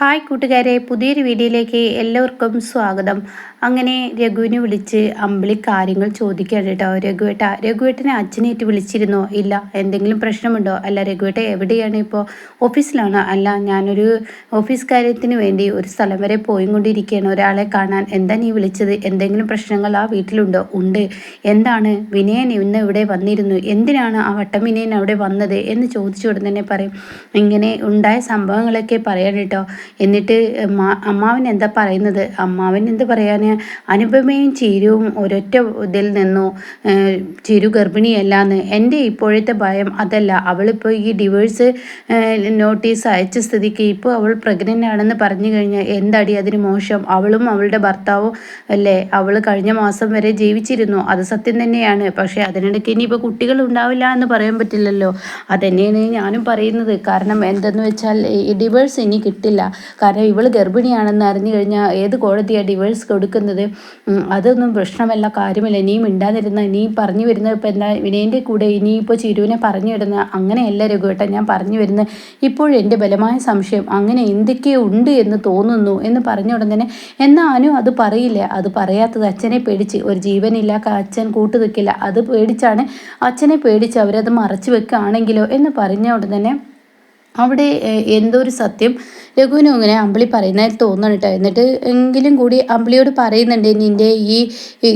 Hi കൂട്ടുകാരെ പുതിയൊരു വീഡിയോയിലേക്ക് എല്ലാവർക്കും സ്വാഗതം. അങ്ങനെ രഘുവിനെ വിളിച്ച് അമ്പിളി കാര്യങ്ങൾ ചോദിക്കുകയാണ് കേട്ടോ. രഘുവേട്ട രഘുവേട്ടനെ അച്ഛനേറ്റ് വിളിച്ചിരുന്നോ? ഇല്ല. എന്തെങ്കിലും പ്രശ്നമുണ്ടോ? അല്ല രഘുവേട്ട എവിടെയാണ് ഇപ്പോൾ? ഓഫീസിലാണോ? അല്ല ഞാനൊരു ഓഫീസ് കാര്യത്തിന് വേണ്ടി ഒരു സ്ഥലം വരെ പോയിക്കൊണ്ടിരിക്കുകയാണ്. ഒരാളെ കാണാൻ എന്താ നീ വിളിച്ചത്? എന്തെങ്കിലും പ്രശ്നങ്ങൾ ആ വീട്ടിലുണ്ടോ? ഉണ്ട്. എന്താണ്? വിനയൻ ഇന്ന് ഇവിടെ വന്നിരുന്നു. എന്തിനാണ് ആ വട്ടം വിനയൻ അവിടെ വന്നത്? എന്ന് ചോദിച്ചു ഉടൻ തന്നെ പറയും. ഇങ്ങനെ ഉണ്ടായ സംഭവങ്ങളൊക്കെ പറയാൻ കേട്ടോ. എന്നിട്ട് അമ്മാവൻ എന്താ പറയുന്നത്? അമ്മാവൻ എന്ത് പറയാൻ അനുപമയും ചീരുവും ഒരൊറ്റ ഇതിൽ നിന്നു ചിരു ഗർഭിണിയല്ലാന്ന്. എന്റെ ഇപ്പോഴത്തെ ഭയം അതല്ല. അവളിപ്പോൾ ഈ ഡിവോഴ്സ് നോട്ടീസ് അയച്ച സ്ഥിതിക്ക് ഇപ്പോൾ അവൾ പ്രഗ്നന്റ് ആണെന്ന് പറഞ്ഞു കഴിഞ്ഞാൽ എന്തടി അതിന് മോശം? അവളും അവളുടെ ഭർത്താവും അല്ലേ? അവൾ കഴിഞ്ഞ മാസം വരെ ജീവിച്ചിരുന്നു. അത് സത്യം തന്നെയാണ്. പക്ഷേ അതിനിടയ്ക്ക് ഇനിയിപ്പോൾ കുട്ടികൾ ഉണ്ടാവില്ല എന്ന് പറയാൻ പറ്റില്ലല്ലോ. അതന്നെയാണ് ഞാനും പറയുന്നത്. കാരണം എന്തെന്ന് വെച്ചാൽ ഈ ഡിവേഴ്സ് ഇനി കിട്ടില്ല. കാരണം ഇവൾ ഗർഭിണിയാണെന്ന് അറിഞ്ഞു കഴിഞ്ഞാൽ ഏത് കോടതിയാണ് ഡിവേഴ്സ് കൊടുക്കുന്നത്? അതൊന്നും പ്രശ്നമല്ല കാര്യമില്ല. ഇനിയും മിണ്ടാതിരുന്ന ഇനിയും പറഞ്ഞു വരുന്നത് ഇപ്പം എന്താ വിനയന്റെ കൂടെ ഇനിയിപ്പോൾ ചിരുവിനെ പറഞ്ഞു വിടുന്ന അങ്ങനെയല്ല രഘുവേട്ട ഞാൻ പറഞ്ഞു വരുന്നത്. ഇപ്പോഴെന്റെ ബലമായ സംശയം അങ്ങനെ എന്തൊക്കെയോ ഉണ്ട് എന്ന് തോന്നുന്നു എന്ന് പറഞ്ഞ തന്നെ എന്നാലും അത് പറയില്ല? അത് പറയാത്തത് അച്ഛനെ പേടിച്ച് ഒരു ജീവനില്ല അച്ഛൻ കൂട്ടു നിൽക്കില്ല. അത് പേടിച്ചാണ് അച്ഛനെ പേടിച്ച് അവരത് മറച്ചു വെക്കുകയാണെങ്കിലോ എന്ന് പറഞ്ഞ തന്നെ അവിടെ എന്തോ ഒരു സത്യം? രഘുവിനും ഇങ്ങനെ അമ്പിളി പറയുന്നതായിട്ട് തോന്നണം എന്നിട്ട് എങ്കിലും കൂടി അമ്പിളിയോട് പറയുന്നുണ്ട് നിന്റെ ഈ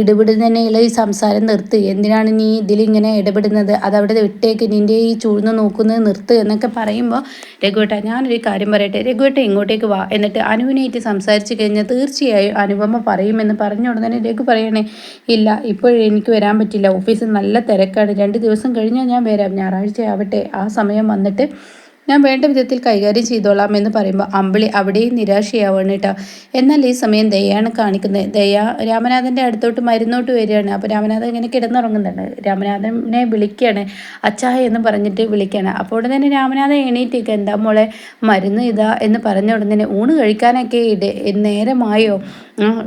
ഇടപെടുന്നതിനുള്ള ഈ സംസാരം നിർത്ത്. എന്തിനാണ് നീ ഇതിലിങ്ങനെ ഇടപെടുന്നത്? അതവിടെ വിട്ടേക്ക്. നിന്റെ ഈ ചൂഴ്ന്ന് നോക്കുന്നത് നിർത്ത് എന്നൊക്കെ പറയുമ്പോൾ രഘുവേട്ട ഞാനൊരു കാര്യം പറയട്ടെ. രഘുവേട്ട ഇങ്ങോട്ടേക്ക് വാ. എന്നിട്ട് അനുവിനായിട്ട് സംസാരിച്ച് കഴിഞ്ഞാൽ തീർച്ചയായും അനുപമ പറയുമെന്ന് പറഞ്ഞ ഉടനെ രഘു പറയണേ ഇല്ല ഇപ്പോഴെനിക്ക് വരാൻ പറ്റില്ല. ഓഫീസിൽ നല്ല തിരക്കാണ്. രണ്ട് ദിവസം കഴിഞ്ഞാൽ ഞാൻ വരാം. ഞായറാഴ്ച ആവട്ടെ ആ സമയം വന്നിട്ട് ഞാൻ വേണ്ട വിധത്തിൽ കൈകാര്യം ചെയ്തോളാം എന്ന് പറയുമ്പോൾ അമ്പിളി അവിടെയും നിരാശയാവാണ് കേട്ടോ. എന്നാൽ ഈ സമയം ദയാണ് കാണിക്കുന്നത്. ദയ രാമനാഥന്റെ അടുത്തോട്ട് മരുന്നോട്ട് വരികയാണ്. അപ്പോൾ രാമനാഥൻ ഇങ്ങനെ കിടന്നുറങ്ങുന്നുണ്ട്. രാമനാഥനെ വിളിക്കുകയാണ്. അച്ചായ എന്ന് പറഞ്ഞിട്ട് വിളിക്കുകയാണ്. അപ്പോൾ ഉടനെ തന്നെ രാമനാഥൻ എണീറ്റേക്ക് എന്താ മോളെ മരുന്ന് ഇതാ എന്ന് പറഞ്ഞ ഉടനെ ഊണ് കഴിക്കാനൊക്കെ ഇട നേരമായോ?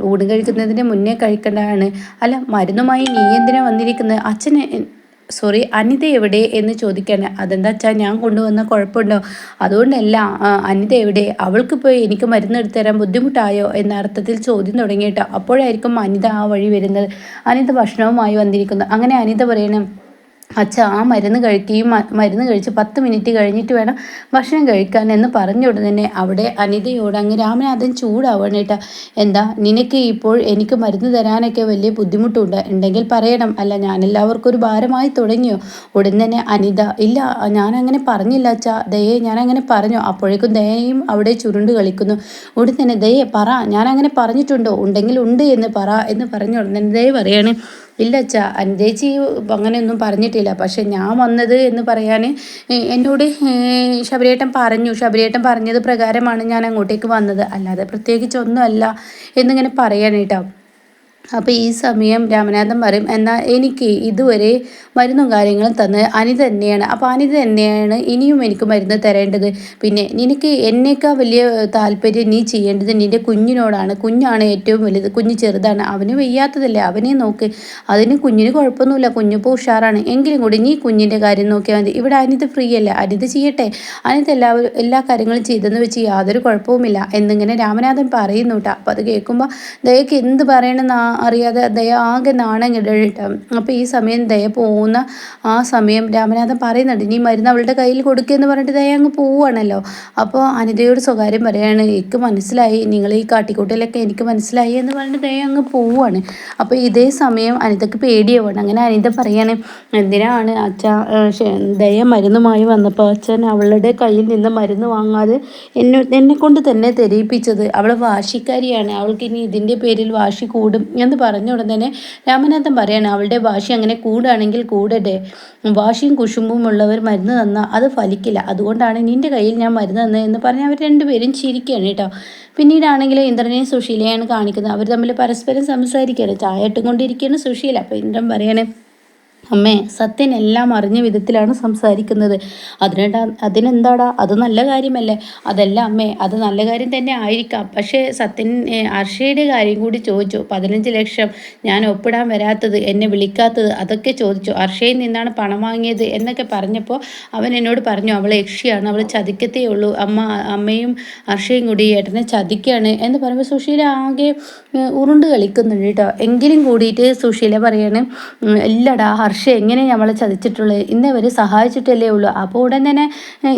ഊണ് കഴിക്കുന്നതിന് മുന്നേ കഴിക്കേണ്ടതാണ്. അല്ല മരുന്നുമായി നീ എന്തിനാണ് വന്നിരിക്കുന്നത്? അച്ഛന് സോറി അനിത എവിടെ എന്ന് ചോദിക്കാൻ അതെന്താ വെച്ചാൽ ഞാൻ കൊണ്ടുവന്ന കുഴപ്പമുണ്ടോ? അതുകൊണ്ടല്ല അനിത എവിടെ? അവൾക്ക് പോയി എനിക്ക് മരുന്ന് എടുത്തുതരാൻ ബുദ്ധിമുട്ടായോ എന്ന അർത്ഥത്തിൽ ചോദ്യം തുടങ്ങിയിട്ടോ അപ്പോഴായിരിക്കും അനിത ആ വഴി വരുന്നത്. അനിത ഭക്ഷണവുമായി വന്നിരിക്കുന്നു. അങ്ങനെ അനിത പറയണം അച്ഛ ആ മരുന്ന് കഴിക്കുകയും മരുന്ന് കഴിച്ച് പത്ത് മിനിറ്റ് കഴിഞ്ഞിട്ട് വേണം ഭക്ഷണം കഴിക്കാൻ എന്ന് പറഞ്ഞ ഉടനെ അവിടെ അനിതയോട് അങ്ങ് രാമനാഥൻ ചൂടാവണേട്ട എന്താ നിനക്ക് ഇപ്പോൾ എനിക്ക് മരുന്ന് തരാനൊക്കെ വലിയ ബുദ്ധിമുട്ടുണ്ട്. ഉണ്ടെങ്കിൽ പറയണം. അല്ല ഞാൻ എല്ലാവർക്കും ഒരു ഭാരമായി തുടങ്ങിയോ? ഉടൻ തന്നെ അനിത ഇല്ല ഞാൻ അങ്ങനെ പറഞ്ഞില്ല അച്ഛ. ദയെ ഞാൻ അങ്ങനെ പറഞ്ഞു. അപ്പോഴേക്കും ദയയും അവിടെ ചുരുണ്ട് കളിക്കുന്നു. ഉടൻ തന്നെ ദയെ പറ. ഞാൻ അങ്ങനെ പറഞ്ഞിട്ടുണ്ടോ? ഉണ്ടെങ്കിൽ ഉണ്ട് എന്ന് പറ എന്ന് പറഞ്ഞ ഉടനെ ദയ പറയാണ്. ഇല്ല അച്ഛാ അൻതേച്ചി അങ്ങനെയൊന്നും പറഞ്ഞിട്ടില്ല. പക്ഷെ ഞാൻ വന്നത് എന്ന് പറയാൻ എന്നോട് ശബരിയേട്ടൻ പറഞ്ഞു. ശബരിയേട്ടൻ പറഞ്ഞത് പ്രകാരമാണ് ഞാൻ അങ്ങോട്ടേക്ക് വന്നത്. അല്ലാതെ പ്രത്യേകിച്ച് പ്രത്യേകിച്ചൊന്നുമല്ല എന്നിങ്ങനെ പറയാനേട്ടോ അപ്പോൾ ഈ സമയം രാമനാഥൻ പറയും എന്നാൽ എനിക്ക് ഇതുവരെ മരുന്നും കാര്യങ്ങളും തന്ന് അനി തന്നെയാണ്. അപ്പോൾ അനിത തന്നെയാണ് ഇനിയും എനിക്ക് മരുന്ന് തരേണ്ടത്. പിന്നെ നിനക്ക് എന്നേക്കാൾ വലിയ താല്പര്യം നീ ചെയ്യേണ്ടത് നിന്റെ കുഞ്ഞിനോടാണ്. കുഞ്ഞാണ് ഏറ്റവും വലുത്. കുഞ്ഞ് ചെറുതാണ്. അവന് വയ്യാത്തതല്ലേ? അവനെ നോക്ക്. അതിന് കുഞ്ഞിന് കുഴപ്പമൊന്നുമില്ല. കുഞ്ഞിപ്പോൾ ഉഷാറാണ്. എങ്കിലും കൂടി നീ കുഞ്ഞിന്റെ കാര്യം നോക്കിയാൽ മതി. ഇവിടെ അനിത് ഫ്രീ അല്ല. അനിത് ചെയ്യട്ടെ. അനിത് എല്ലാവരും എല്ലാ കാര്യങ്ങളും ചെയ്തെന്ന് വെച്ച് യാതൊരു കുഴപ്പവുമില്ല. എന്നിങ്ങനെ രാമനാഥൻ പറയുന്നു കേട്ടോ. അപ്പോൾ അത് കേൾക്കുമ്പോൾ ദയക്ക് എന്ത് പറയണമെന്ന് അറിയാതെ ദയ ആകെ നാണം കിടട്ടോ അപ്പോൾ ഈ സമയം ദയ പോകുന്ന ആ സമയം രാമനാഥൻ പറയുന്നുണ്ട് നീ മരുന്ന് അവളുടെ കയ്യിൽ കൊടുക്കുകയെന്ന് പറഞ്ഞിട്ട് ദയ അങ്ങ് പോവുകയാണല്ലോ. അപ്പോൾ അനിതയോട് സ്വകാര്യം പറയാണ് എനിക്ക് മനസ്സിലായി നിങ്ങൾ ഈ കാട്ടിക്കൂട്ടിലൊക്കെ എനിക്ക് മനസ്സിലായി എന്ന് പറഞ്ഞിട്ട് ദയ അങ്ങ് പോവുകയാണ്. അപ്പോൾ ഇതേ സമയം അനിതക്ക് പേടിയാവുകയാണ്. അങ്ങനെ അനിത പറയാണ് എന്തിനാണ് അച്ഛ ദയ മരുന്നുമായി വന്നപ്പോൾ അച്ഛൻ അവളുടെ കയ്യിൽ നിന്ന് മരുന്ന് വാങ്ങാതെ എന്നെ എന്നെ കൊണ്ട് തന്നെ തെരയിപ്പിച്ചത്? അവൾ വാശിക്കാരിയാണ്. അവൾക്ക് ഇനി ഇതിന്റെ പേരിൽ വാശി കൂടും എന്ന് പറഞ്ഞ ഉടൻ തന്നെ രാമനാഥൻ പറയാണ് അവളുടെ വാശി അങ്ങനെ കൂടാണെങ്കിൽ കൂടട്ടെ. വാശിയും കുശുമ്പും ഉള്ളവർ മരുന്ന് തന്നാൽ അത് ഫലിക്കില്ല. അതുകൊണ്ടാണ് നിന്റെ കയ്യിൽ ഞാൻ മരുന്ന് തന്നത് എന്ന് പറഞ്ഞ് അവർ രണ്ടുപേരും ചിരിക്കുകയാണ് കേട്ടോ. പിന്നീടാണെങ്കിൽ ഇന്ദ്രനെയും സുശീലയാണ് കാണിക്കുന്നത്. അവർ തമ്മിൽ പരസ്പരം സംസാരിക്കുകയാണ്. ചായ ഇട്ടുകൊണ്ടിരിക്കുകയാണ് സുശീല. അപ്പോൾ ഇന്ദ്രൻ പറയണേ അമ്മേ സത്യൻ എല്ലാം അറിഞ്ഞ വിധത്തിലാണ് സംസാരിക്കുന്നത്. അതിനെന്താ അതിനെന്താടാ? അത് നല്ല കാര്യമല്ലേ? അതല്ല അമ്മേ അത് നല്ല കാര്യം തന്നെ ആയിരിക്കാം. പക്ഷേ സത്യൻ അർഷയുടെ കാര്യം കൂടി ചോദിച്ചു. പതിനഞ്ച് ലക്ഷം ഞാൻ ഒപ്പിടാൻ വരാത്തത് എന്നെ വിളിക്കാത്തത് അതൊക്കെ ചോദിച്ചു. അർഷയിൽ നിന്നാണ് പണം വാങ്ങിയത് എന്നൊക്കെ പറഞ്ഞപ്പോൾ അവൻ എന്നോട് പറഞ്ഞു അവൾ യക്ഷിയാണ് അവൾ ചതിക്കത്തേ ഉള്ളൂ. അമ്മ അമ്മയും അർഷയും കൂടി ഏട്ടനെ ചതിക്കുകയാണ് എന്ന് പറയുമ്പോൾ സുശീല ആകെ ഉരുണ്ട് കളിക്കുന്നുണ്ട് കേട്ടോ. എങ്കിലും കൂടിയിട്ട് സുശീല പറയാണ് ഇല്ലടാ ഹർഷ പക്ഷേ എങ്ങനെ നമ്മളെ ചതിച്ചിട്ടുള്ളത് ഇന്നവർ സഹായിച്ചിട്ടല്ലേ ഉള്ളൂ. അപ്പോൾ ഉടൻ തന്നെ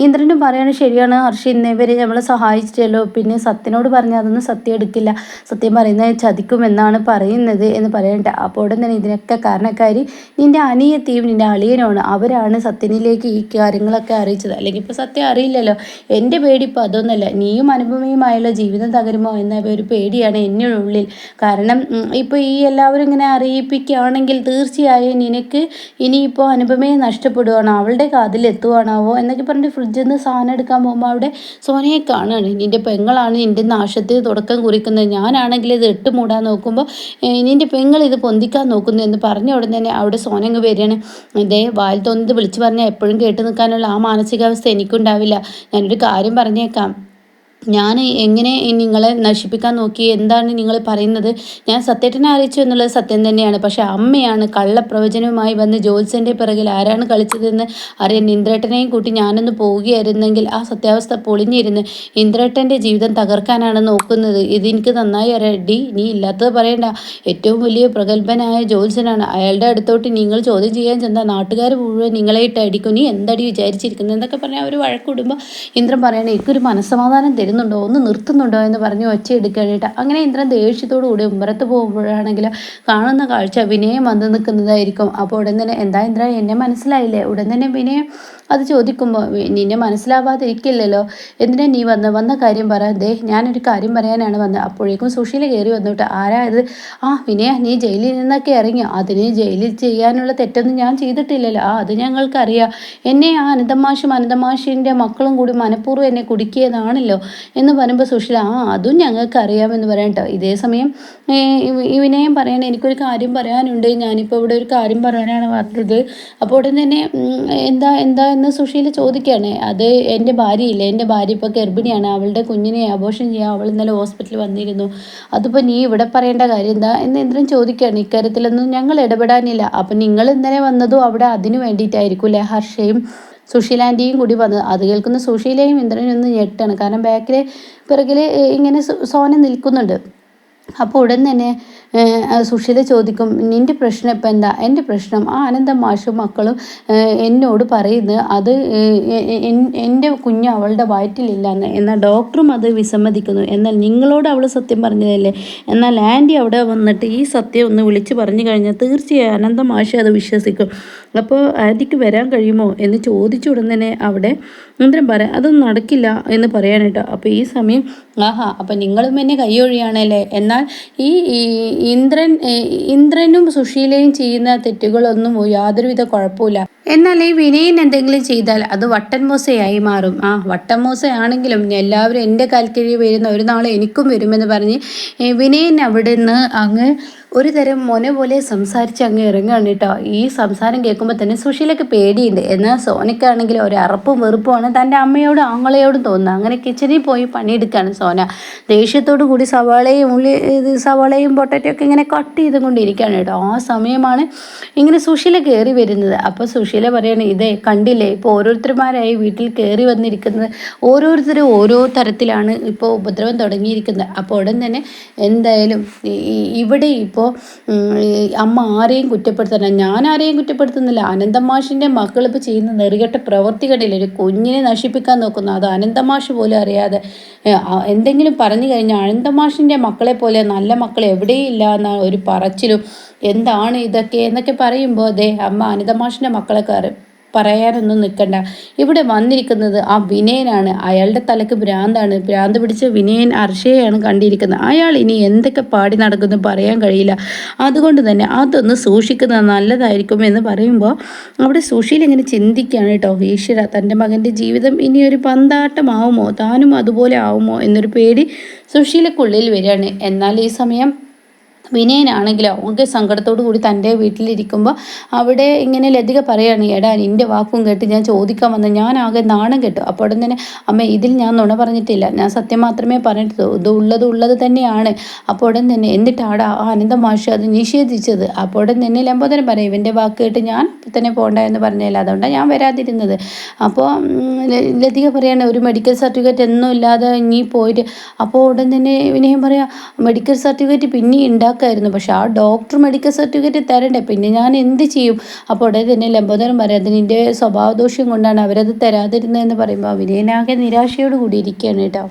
ഇന്ദ്രനും പറയുകയാണ് ശരിയാണ് ഹർഷ ഇന്നവരെ നമ്മളെ സഹായിച്ചിട്ടല്ലോ പിന്നെ സത്യനോട് പറഞ്ഞാൽ അതൊന്നും സത്യം എടുക്കില്ല. സത്യം പറയുന്നത് ചതിക്കുമെന്നാണ് പറയുന്നത് എന്ന് പറയണ്ട. അപ്പോൾ ഉടൻ തന്നെ ഇതിനൊക്കെ കാരണക്കാരി നിന്റെ അനിയത്തെയും നിന്റെ അളിയനുമാണ്. അവരാണ് സത്യനിലേക്ക് ഈ കാര്യങ്ങളൊക്കെ അറിയിച്ചത്. അല്ലെങ്കിൽ ഇപ്പോൾ സത്യം അറിയില്ലല്ലോ. എന്റെ പേടി ഇപ്പോൾ അതൊന്നുമല്ല. നീയും അനുഭവയുമായുള്ള ജീവിതം തകരുമോ എന്ന ഒരു പേടിയാണ് എന്നുള്ളിൽ കാരണം ഇപ്പോൾ ഈ എല്ലാവരും ഇങ്ങനെ അറിയിപ്പിക്കുകയാണെങ്കിൽ തീർച്ചയായും നിനക്ക് ഇനിയിപ്പോൾ അനുപമയെ നഷ്ടപ്പെടുവാണോ? അവളുടെ കാതിൽ എത്തുവാണാവോ എന്നൊക്കെ പറഞ്ഞിട്ട് ഫ്രിഡ്ജിൽ നിന്ന് സാധനം എടുക്കാൻ പോകുമ്പോൾ അവിടെ സോനയെ കാണുകയാണ്. നിന്റെ പെങ്ങളാണ് നിന്റെ നാശത്തിൽ തുടക്കം കുറിക്കുന്നത്. ഞാനാണെങ്കിൽ ഇത് ഇട്ട് മൂടാൻ നോക്കുമ്പോൾ നിന്റെ പെങ്ങൾ ഇത് പൊന്തിക്കാൻ നോക്കുന്നു എന്ന് പറഞ്ഞ ഉടനെ തന്നെ അവിടെ സോന അങ്ങ് വരികയാണ്. ഇതേ വായിൽ തോന്നിയത് വിളിച്ചു പറഞ്ഞാൽ എപ്പോഴും കേട്ട് നിൽക്കാനുള്ള ആ മാനസികാവസ്ഥ എനിക്കുണ്ടാവില്ല. ഞാനൊരു കാര്യം പറഞ്ഞേക്കാം. ഞാൻ എങ്ങനെ നിങ്ങളെ നശിപ്പിക്കാൻ നോക്കി? എന്താണ് നിങ്ങൾ പറയുന്നത്? ഞാൻ സത്യത്തിനെ അറിയിച്ചു എന്നുള്ളത് സത്യം തന്നെയാണ്. പക്ഷേ അമ്മയാണ് കള്ളപ്രവചനവുമായി വന്ന് ജോത്സ്യന്റെ പിറകിൽ ആരാണ് കളിച്ചതെന്ന് അറിയാൻ ഇന്ദ്രേട്ടനെയും കൂട്ടി ഞാനൊന്ന് പോവുകയായിരുന്നെങ്കിൽ ആ സത്യാവസ്ഥ പൊളിഞ്ഞിരുന്ന് ഇന്ദ്രേട്ടന്റെ ജീവിതം തകർക്കാനാണ് നോക്കുന്നത്. ഇതെനിക്ക് നന്നായി അറിയാം. ഡി നീ ഇല്ലാത്തത് പറയണ്ട. ഏറ്റവും വലിയ പ്രഗത്ഭനായ ജോത്സ്യനാണ്. അയാളുടെ അടുത്തോട്ട് നിങ്ങൾ ചോദ്യം ചെയ്യാൻ ചെന്നാൽ നാട്ടുകാർ മുഴുവൻ നിങ്ങളെ ഇട്ട് അടിക്കും നീ എന്തടി വിചാരിച്ചിരിക്കുന്നത്? എന്നൊക്കെ പറഞ്ഞാൽ അവർ വഴക്കുടുമ്പോൾ ഇന്ദ്രൻ പറയണേ. എനിക്കൊരു മനസ്സമാധാനം തരും വരുന്നുണ്ടോ? ഒന്ന് നിർത്തുന്നുണ്ടോ എന്ന് പറഞ്ഞ് ഒച്ച എടുക്കാനായിട്ട്. അങ്ങനെ ഇന്ദ്രൻ ദേഷ്യത്തോടു കൂടി ഉമ്മറത്ത് പോകുമ്പോഴാണെങ്കിൽ കാണുന്ന കാഴ്ച വിനയം വന്ന് നിൽക്കുന്നതായിരിക്കും. അപ്പോൾ ഉടൻ തന്നെ എന്താ ഇന്ദ്ര എന്നെ മനസ്സിലായില്ലേ? ഉടൻ തന്നെ വിനയം അത് ചോദിക്കുമ്പോൾ നിന്നെ മനസ്സിലാവാതിരിക്കില്ലല്ലോ. എന്തിനാ നീ വന്ന് വന്ന കാര്യം പറ. ദേ ഞാനൊരു കാര്യം പറയാനാണ് വന്നത് അപ്പോഴേക്കും സുശീല കയറി വന്നിട്ട് ആരാ ഇത്? ആ വിനയ നീ ജയിലിൽ നിന്നൊക്കെ ഇറങ്ങി. അതിന് ജയിലിൽ ചെയ്യാനുള്ള തെറ്റൊന്നും ഞാൻ ചെയ്തിട്ടില്ലല്ലോ. ആ അത് ഞങ്ങൾക്കറിയാം. എന്നെ ആ അനന്തമാഷും അനന്തമാഷിന്റെ മക്കളും കൂടി മനഃപൂർവം എന്നെ കുടുക്കിയതാണല്ലോ. എന്ന് പറയുമ്പോൾ സുശീല ആ അതും ഞങ്ങൾക്ക് അറിയാമെന്ന് പറയട്ടോ ഇതേ സമയം ഈ വിനയം പറയണേ എനിക്കൊരു കാര്യം പറയാനുണ്ട്. ഞാനിപ്പോൾ ഇവിടെ ഒരു കാര്യം പറയാനാണ് വന്നത്. അപ്പോൾ ഉടൻ തന്നെ എന്താ എന്താ എന്ന് സുശീല ചോദിക്കുകയാണ് അത് എന്റെ ഭാര്യയില്ലേ? എന്റെ ഭാര്യ ഇപ്പോൾ ഗർഭിണിയാണ്. അവളുടെ കുഞ്ഞിനെ അബോഷൻ ചെയ്യാൻ അവൾ ഇന്നലെ ഹോസ്പിറ്റലിൽ വന്നിരുന്നു. അതിപ്പോൾ നീ ഇവിടെ പറയേണ്ട കാര്യം എന്താ? എന്ന് ഇന്ദ്രൻ ചോദിക്കുകയാണ്. ഇക്കാര്യത്തിലൊന്നും ഞങ്ങൾ ഇടപെടാനില്ല. അപ്പം നിങ്ങൾ ഇന്നലെ വന്നതും അവിടെ അതിനു വേണ്ടിയിട്ടായിരിക്കും അല്ലേ? ഹർഷയും സുശീലാന്റെയും കൂടി വന്നത്. അത് കേൾക്കുന്ന സുശീലയും ഇന്ദ്രനും ഒന്ന് ഞെട്ടാണ്. കാരണം ബാക്കിൽ പിറകിൽ ഇങ്ങനെ സോന നിൽക്കുന്നുണ്ട്. അപ്പോൾ ഉടൻ തന്നെ സുഷിത ചോദിക്കും നിന്റെ പ്രശ്നം ഇപ്പം എന്താ? എന്റെ പ്രശ്നം ആ അനന്ത മാഷും മക്കളും എന്നോട് പറയുന്നത് അത് എന്റെ കുഞ്ഞ് അവളുടെ വയറ്റിലില്ലെന്ന്. എന്നാൽ ഡോക്ടറും അത് വിസമ്മതിക്കുന്നു. എന്നാൽ നിങ്ങളോട് അവൾ സത്യം പറഞ്ഞതല്ലേ? എന്നാൽ ആന്റി അവിടെ വന്നിട്ട് ഈ സത്യം ഒന്ന് വിളിച്ചു പറഞ്ഞു കഴിഞ്ഞാൽ തീർച്ചയായും അനന്ത മാഷ അത് വിശ്വസിക്കും. അപ്പോൾ ആന്റിക്ക് വരാൻ കഴിയുമോ? എന്ന് ചോദിച്ചു ഉടനെ അവിടെ ഇന്ദ്രൻ പറയാം അതൊന്നും നടക്കില്ല എന്ന് പറയാനായിട്ടോ അപ്പോൾ ഈ സമയം ആഹാ അപ്പം നിങ്ങളും എന്നെ കൈയൊഴിയാണല്ലേ എന്നാൽ ഈ ഇന്ദ്രൻ ഇന്ദ്രനും സുശീലയും ചെയ്യുന്ന തെറ്റുകളൊന്നും യാതൊരുവിധ കുഴപ്പമില്ല എന്നാൽ ഈ വിനയൻ എന്തെങ്കിലും ചെയ്താൽ അത് വട്ടൻമൂസയായി മാറും. ആ വട്ടൻമൂസയാണെങ്കിലും എല്ലാവരും എന്റെ കാൽക്കഴി വരുന്ന ഒരു നാൾ എനിക്കും വരുമെന്ന് പറഞ്ഞ് വിനയൻ അവിടെ നിന്ന് അങ്ങ് ഒരു തരം മൊന പോലെ സംസാരിച്ച് അങ്ങ് ഇറങ്ങുകയാണ് കേട്ടോ. ഈ സംസാരം കേൾക്കുമ്പോൾ തന്നെ സുശീലയ്ക്ക് പേടിയുണ്ട്. എന്നാൽ സോനയ്ക്കാണെങ്കിൽ ഒരു അറപ്പും വെറുപ്പുമാണ്. തന്റെ അമ്മയോടും ആങ്ങളയോടും തോന്നുന്നത് അങ്ങനെ കിച്ചണിൽ പോയി പണിയെടുക്കുകയാണ് സോന. ദേഷ്യത്തോടു കൂടി സവാളയും ഉള്ളി ഇത് സവാളയും പൊട്ടറ്റൊക്കെ ഇങ്ങനെ കട്ട് ചെയ്തുകൊണ്ടിരിക്കുകയാണ് കേട്ടോ. ആ സമയമാണ് ഇങ്ങനെ സുശീല കയറി വരുന്നത്. അപ്പോൾ പറയണേ ഇതേ കണ്ടില്ലേ? ഇപ്പോൾ ഓരോരുത്തർമാരായി വീട്ടിൽ കയറി വന്നിരിക്കുന്നത്. ഓരോരുത്തരും ഓരോ തരത്തിലാണ് ഇപ്പോൾ ഉപദ്രവം തുടങ്ങിയിരിക്കുന്നത്. അപ്പോൾ ഉടൻ തന്നെ എന്തായാലും ഇവിടെ ഇപ്പോൾ ഇപ്പോൾ അമ്മ ആരെയും കുറ്റപ്പെടുത്തണം ഞാൻ ആരെയും കുറ്റപ്പെടുത്തുന്നില്ല. അനന്തമാഷിന്റെ മക്കളിപ്പോൾ ചെയ്യുന്ന നെറികെട്ട പ്രവർത്തികളിൽ ഒരു കുഞ്ഞിനെ നശിപ്പിക്കാൻ നോക്കുന്നു. അത് അനന്തമാഷ് പോലും അറിയാതെ എന്തെങ്കിലും പറഞ്ഞു കഴിഞ്ഞാൽ അനന്തമാഷിന്റെ മക്കളെ പോലെ നല്ല മക്കൾ എവിടെയില്ല എന്ന ഒരു പറച്ചിലും എന്താണ് ഇതൊക്കെ എന്നൊക്കെ പറയുമ്പോൾ അതെ അമ്മ അനിതമാഷിന്റെ മക്കളെ കയറി പറയാനൊന്നും നിൽക്കണ്ട ഇവിടെ വന്നിരിക്കുന്നത് ആ വിനയനാണ്. അയാളുടെ തലക്ക് ഭ്രാന്താണ്. ഭ്രാന്ത് പിടിച്ച വിനയൻ അർഷയാണ് കണ്ടിരിക്കുന്നത്. അയാൾ ഇനി എന്തൊക്കെ പാടി നടക്കുന്നു പറയാൻ കഴിയില്ല. അതുകൊണ്ട് തന്നെ അതൊന്ന് സൂക്ഷിക്കുന്നത് നല്ലതായിരിക്കും എന്ന് പറയുമ്പോൾ അവിടെ സുശീൽ ഇങ്ങനെ ചിന്തിക്കുകയാണ് കേട്ടോ. ഈശ്വര തന്റെ മകന്റെ ജീവിതം ഇനി ഒരു പന്താട്ടമാവുമോ? താനും അതുപോലെ ആവുമോ എന്നൊരു പേടി സുശീലക്കുള്ളിൽ വരികയാണ്. എന്നാൽ ഈ സമയം വിനയനാണെങ്കിലോ ഒക്കെ സങ്കടത്തോടു കൂടി തന്റെ വീട്ടിലിരിക്കുമ്പോൾ അവിടെ ഇങ്ങനെ ലതിക പറയാണ് എടാ നിന്റെ വാക്കും കേട്ട് ഞാൻ ചോദിക്കാൻ വന്ന ഞാൻ ആകെ നാണം കേട്ടു. അപ്പോൾ തന്നെ അമ്മ ഇതിൽ ഞാൻ നുണ പറഞ്ഞിട്ടില്ല. ഞാൻ സത്യം മാത്രമേ പറഞ്ഞിട്ടുള്ളൂ. ഇത് ഉള്ളത് ഉള്ളത് തന്നെയാണ്. അപ്പോൾ ഉടൻ തന്നെ എന്നിട്ടാടാ ആ അനന്ത മാഷ് അത് നിഷേധിച്ചത്. അപ്പോൾ ഉടൻ തന്നെ ലംബോദരൻ പറയും ഇവന്റെ വാക്ക് കേട്ട് ഞാൻ തന്നെ പോകണ്ട എന്ന് പറഞ്ഞില്ല. അതുകൊണ്ടാണ് ഞാൻ വരാതിരുന്നത്. അപ്പോൾ ലതിക പറയാണ് ഒരു മെഡിക്കൽ സർട്ടിഫിക്കറ്റ് ഒന്നും ഇല്ലാതെ ഇനി പോയിട്ട്. അപ്പോൾ ഉടൻ തന്നെ വിനയം പറയാം മെഡിക്കൽ സർട്ടിഫിക്കറ്റ് പിന്നെ ഉണ്ടാക്കുമായിരുന്നു പക്ഷേ ആ ഡോക്ടർ മെഡിക്കൽ സർട്ടിഫിക്കറ്റ് തരണ്ടേ? പിന്നെ ഞാൻ എന്ത് ചെയ്യും? അപ്പോൾ ഉടനെ തന്നെ ലംബോദരൻ പറയാം അതിന്റെ സ്വഭാവദോഷം കൊണ്ടാണ് അവരത് തരാതിരുന്നതെന്ന് പറയുമ്പോൾ വിനയനാകെ നിരാശയോട് കൂടി ഇരിക്കുകയാണ് കേട്ടോ.